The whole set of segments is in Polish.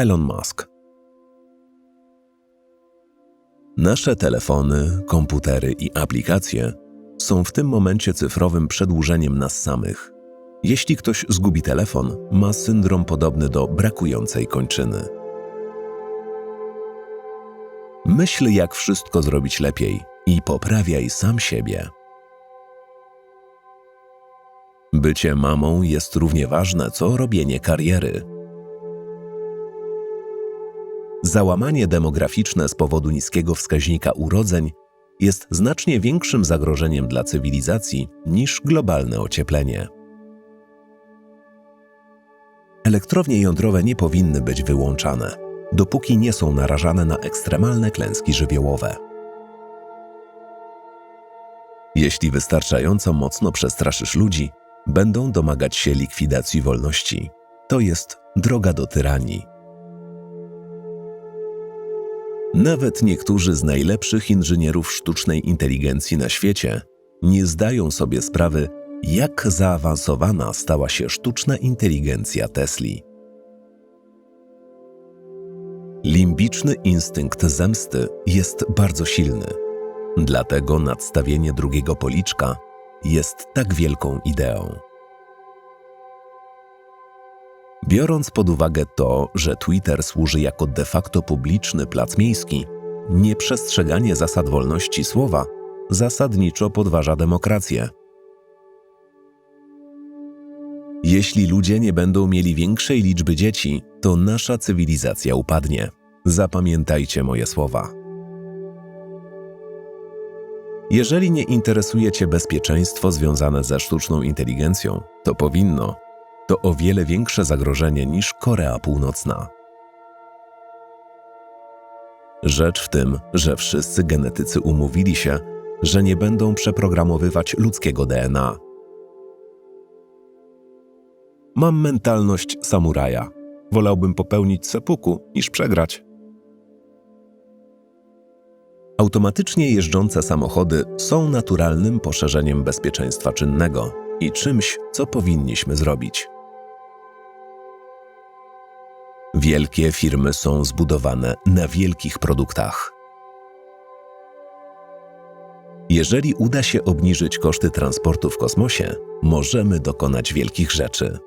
Elon Musk. Nasze telefony, komputery i aplikacje są w tym momencie cyfrowym przedłużeniem nas samych. Jeśli ktoś zgubi telefon, ma syndrom podobny do brakującej kończyny. Myśl, jak wszystko zrobić lepiej i poprawiaj sam siebie. Bycie mamą jest równie ważne, co robienie kariery. Załamanie demograficzne z powodu niskiego wskaźnika urodzeń jest znacznie większym zagrożeniem dla cywilizacji niż globalne ocieplenie. Elektrownie jądrowe nie powinny być wyłączane, dopóki nie są narażane na ekstremalne klęski żywiołowe. Jeśli wystarczająco mocno przestraszysz ludzi, będą domagać się likwidacji wolności. To jest droga do tyranii. Nawet niektórzy z najlepszych inżynierów sztucznej inteligencji na świecie nie zdają sobie sprawy, jak zaawansowana stała się sztuczna inteligencja Tesli. Limbiczny instynkt zemsty jest bardzo silny, dlatego nadstawienie drugiego policzka jest tak wielką ideą. Biorąc pod uwagę to, że Twitter służy jako de facto publiczny plac miejski, nieprzestrzeganie zasad wolności słowa zasadniczo podważa demokrację. Jeśli ludzie nie będą mieli większej liczby dzieci, to nasza cywilizacja upadnie. Zapamiętajcie moje słowa. Jeżeli nie interesuje Cię bezpieczeństwo związane ze sztuczną inteligencją, to powinno. To o wiele większe zagrożenie niż Korea Północna. Rzecz w tym, że wszyscy genetycy umówili się, że nie będą przeprogramowywać ludzkiego DNA. Mam mentalność samuraja. Wolałbym popełnić sepuku niż przegrać. Automatycznie jeżdżące samochody są naturalnym poszerzeniem bezpieczeństwa czynnego i czymś, co powinniśmy zrobić. Wielkie firmy są zbudowane na wielkich produktach. Jeżeli uda się obniżyć koszty transportu w kosmosie, możemy dokonać wielkich rzeczy.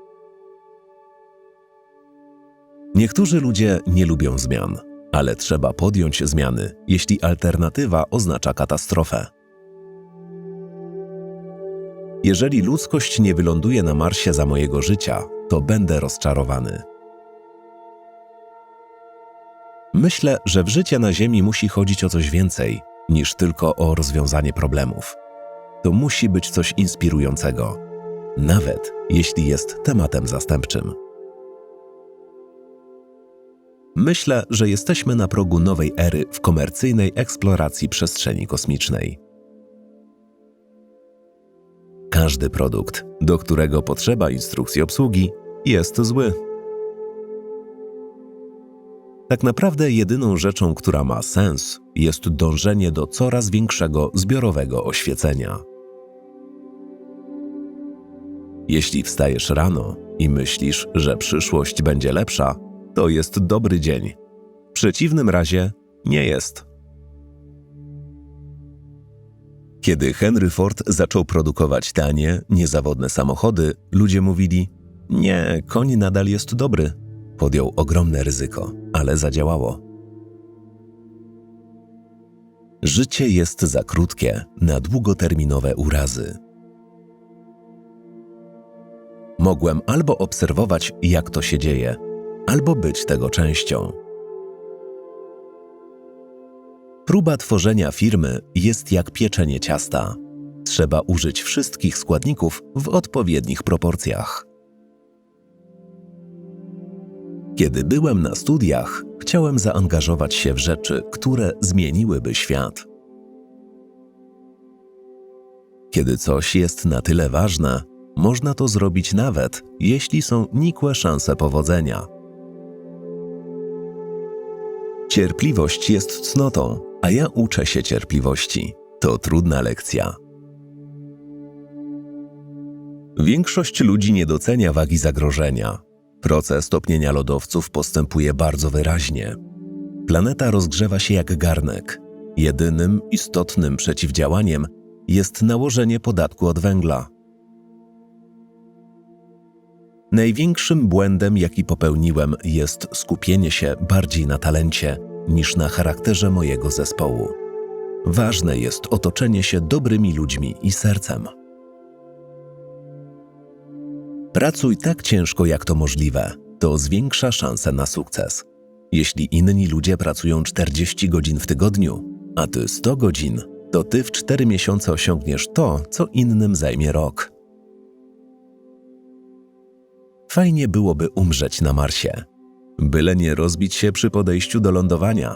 Niektórzy ludzie nie lubią zmian, ale trzeba podjąć zmiany, jeśli alternatywa oznacza katastrofę. Jeżeli ludzkość nie wyląduje na Marsie za mojego życia, to będę rozczarowany. Myślę, że w życie na Ziemi musi chodzić o coś więcej niż tylko o rozwiązanie problemów. To musi być coś inspirującego, nawet jeśli jest tematem zastępczym. Myślę, że jesteśmy na progu nowej ery w komercyjnej eksploracji przestrzeni kosmicznej. Każdy produkt, do którego potrzeba instrukcji obsługi, jest zły. Tak naprawdę jedyną rzeczą, która ma sens, jest dążenie do coraz większego zbiorowego oświecenia. Jeśli wstajesz rano i myślisz, że przyszłość będzie lepsza, to jest dobry dzień. W przeciwnym razie nie jest. Kiedy Henry Ford zaczął produkować tanie, niezawodne samochody, ludzie mówili: Nie, koń nadal jest dobry. Podjął ogromne ryzyko, ale zadziałało. Życie jest za krótkie na długoterminowe urazy. Mogłem albo obserwować, jak to się dzieje, albo być tego częścią. Próba tworzenia firmy jest jak pieczenie ciasta. Trzeba użyć wszystkich składników w odpowiednich proporcjach. Kiedy byłem na studiach, chciałem zaangażować się w rzeczy, które zmieniłyby świat. Kiedy coś jest na tyle ważne, można to zrobić nawet, jeśli są nikłe szanse powodzenia. Cierpliwość jest cnotą, a ja uczę się cierpliwości. To trudna lekcja. Większość ludzi nie docenia wagi zagrożenia. Proces topnienia lodowców postępuje bardzo wyraźnie. Planeta rozgrzewa się jak garnek. Jedynym istotnym przeciwdziałaniem jest nałożenie podatku od węgla. Największym błędem, jaki popełniłem, jest skupienie się bardziej na talencie niż na charakterze mojego zespołu. Ważne jest otoczenie się dobrymi ludźmi i sercem. Pracuj tak ciężko, jak to możliwe, to zwiększa szanse na sukces. Jeśli inni ludzie pracują 40 godzin w tygodniu, a ty 100 godzin, to ty w 4 miesiące osiągniesz to, co innym zajmie rok. Fajnie byłoby umrzeć na Marsie, byle nie rozbić się przy podejściu do lądowania.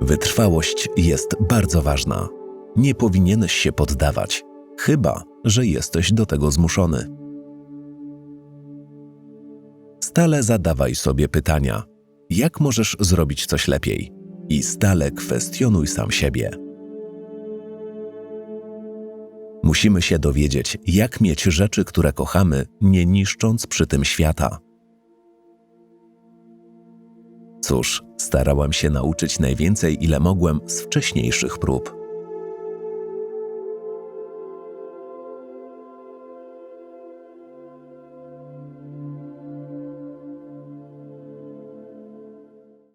Wytrwałość jest bardzo ważna. Nie powinieneś się poddawać, chyba że jesteś do tego zmuszony. Stale zadawaj sobie pytania: jak możesz zrobić coś lepiej? I stale kwestionuj sam siebie. Musimy się dowiedzieć, jak mieć rzeczy, które kochamy, nie niszcząc przy tym świata. Cóż, starałam się nauczyć najwięcej, ile mogłem z wcześniejszych prób.